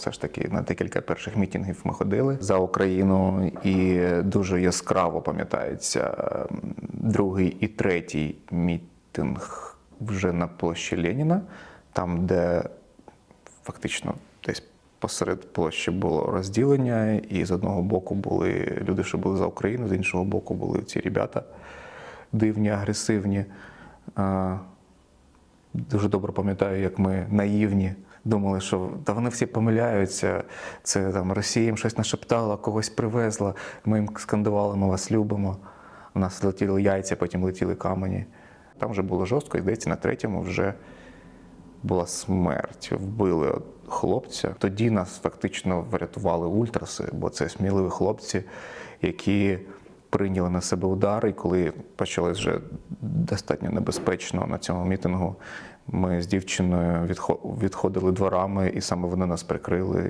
Все ж таки на декілька перших мітингів ми ходили за Україну, і дуже яскраво пам'ятається другий і третій мітинг вже на площі Леніна, там, де фактично десь посеред площі було розділення, і з одного боку були люди, що були за Україну, з іншого боку були ці ребята дивні, агресивні. Дуже добре пам'ятаю, як ми наївні думали, що та вони всі помиляються. Це там Росія їм щось нашептала, когось привезла. Ми їм скандували, ми вас любимо. У нас летіли яйця, потім летіли камені. Там вже було жорстко, і здається, на третьому вже була смерть. Вбили хлопця. Тоді нас фактично врятували ультраси, бо це сміливі хлопці, які прийняли на себе удар. І коли почалось вже достатньо небезпечно на цьому мітингу, ми з дівчиною відхо- відходили дворами, і саме вони нас прикрили.